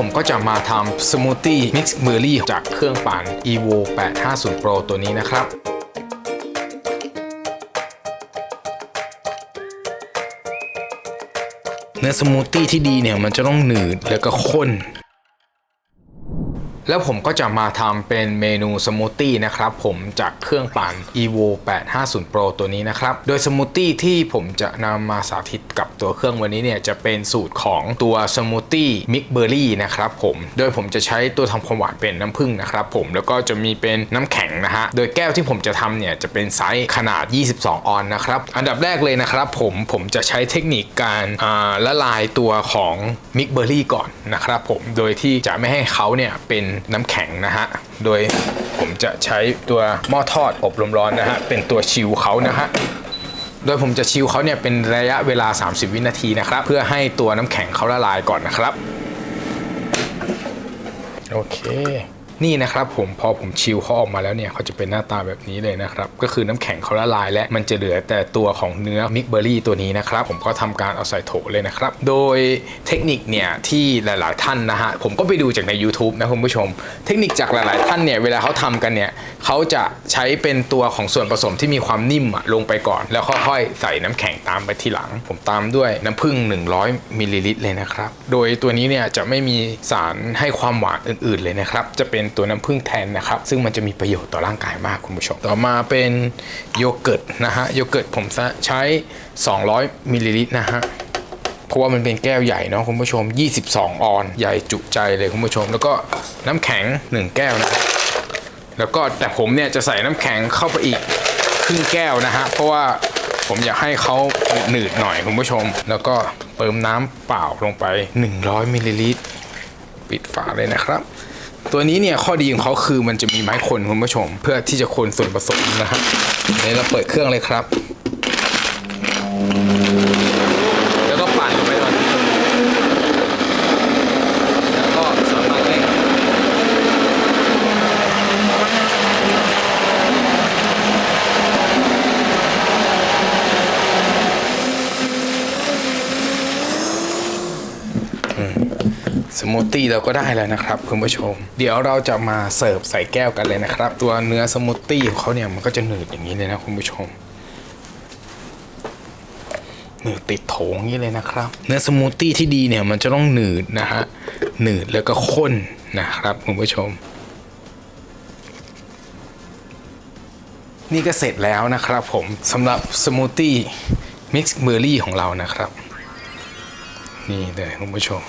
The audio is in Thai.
ผมก็จะมาทำสมูทตี้มิกซ์เบอร์รี่จากเครื่องปั่น evo 850 pro ตัวนี้นะครับ เนื้อสมูทตี้ที่ดีเนี่ย มันจะต้องหนืดแล้วก็ข้น แล้วผมก็จะมาทำเป็นเมนูสมูทตี้นะครับผมจากเครื่องปั่น evo 850 pro ตัวนี้นะครับ โดยสมูทตี้ที่ผมจะนำมาสาธิตกับตัวเครื่องวันนี้เนี่ยจะเป็นสูตรของตัวสมูทตี้มิกเบอร์รี่นะครับผมโดยผมจะใช้ตัวทำความหวานเป็นน้ำผึ้งนะครับผมแล้วก็จะมีเป็นน้ำแข็งนะฮะ โดยแก้วที่ผมจะทำเนี่ยจะเป็นไซส์ขนาด 22 ออนนะครับ อันดับแรกเลยนะครับผมผมจะใช้เทคนิคการละลายตัวของมิกเบอร์รี่ก่อนนะครับผมโดยที่จะไม่ให้เขาเนี่ยเป็นน้ำแข็งนะฮะ โดยผมจะใช้ตัวหม้อทอดอบลมร้อนนะฮะ เป็นตัวชิลเขานะฮะโดยผมจะชิลเขาเนี่ยเป็นระยะเวลา 30 วินาทีนะครับ เพื่อให้ตัวน้ำแข็งเขาละลายก่อนนะครับ โอเค นี่นะครับผมพอผมชิลเขาออกมาแล้วเนี่ยเขาจะเป็นหน้าตาแบบนี้เลยนะครับ ก็คือน้ำแข็งเขาละลาย และมันจะเหลือแต่ตัวของเนื้อมิกเบอร์รี่ตัวนี้นะครับ ผมก็ทำการเอาใส่โถเลยนะครับ โดยเทคนิคเนี่ยที่หลาย ๆ ท่านนะฮะผมก็ไปดูจากใน YouTube นะคุณผู้ชม เทคนิคจากหลาย ๆ ท่านเนี่ยเวลาเขาทำกันเนี่ยเขาจะใช้เป็นตัวของส่วนผสมที่มีความนิ่มอะลงไปก่อน แล้วค่อย ๆ ใส่น้ำแข็งตามไปทีหลัง ผมตามด้วยน้ำผึ้ง100มิลลิลิตรเลยนะครับโดยตัวนี้เนี่ยจะไม่มีสารให้ความหวานอื่น ๆ เลยนะครับจะเป็นตัวน้ำผึ้งแทนนะครับ ซึ่งมันจะมีประโยชน์ต่อร่างกายมากคุณผู้ชม ต่อมาเป็นโยเกิร์ตนะฮะ โยเกิร์ตผมใช้ 200มิลลิลิตรนะฮะเพราะว่ามันเป็นแก้วใหญ่เนาะคุณผู้ชม 22 ออน ใหญ่จุใจเลยคุณผู้ชม แล้วก็น้ำแข็ง 1 แก้วนะ แล้วก็แต่ผมเนี่ยจะใส่น้ำแข็งเข้าไปอีกครึ่งแก้วนะฮะ เพราะว่าผมอยากให้เขาหนืดหน่อยคุณผู้ชม แล้วก็เติมน้ำเปล่าลงไป 100มิลลิลิตรปิดฝาเลยนะครับ ตัวนี้เนี่ยข้อดีของเขาคือมันจะมีไม้คนคุณผู้ชม เพื่อที่จะคนส่วนผสมนะครับเดี๋ยวเราเปิดเครื่องเลยครับ แล้วก็ปั่นลงไปก่อนแล้วก็สามารถเร่ง สมูทตี้เราก็ได้แล้วนะครับคุณผู้ชม เดี๋ยวเราจะมาเสิร์ฟใส่แก้วกันเลยนะครับ ตัวเนื้อสมูทตี้ของเขาเนี่ยมันก็จะหนืดอย่างนี้เลยนะคุณผู้ชมหนืดติดโถงอย่างนี้เลยนะครับ เนื้อสมูทตี้ที่ดีเนี่ยมันจะต้องหนืดนะฮะหนืดแล้วก็ข้นนะครับคุณผู้ชม นี่ก็เสร็จแล้วนะครับผมสำหรับสมูทตี้มิกซ์เบอร์รี่ของเรานะครับ นี่เลยคุณผู้ชม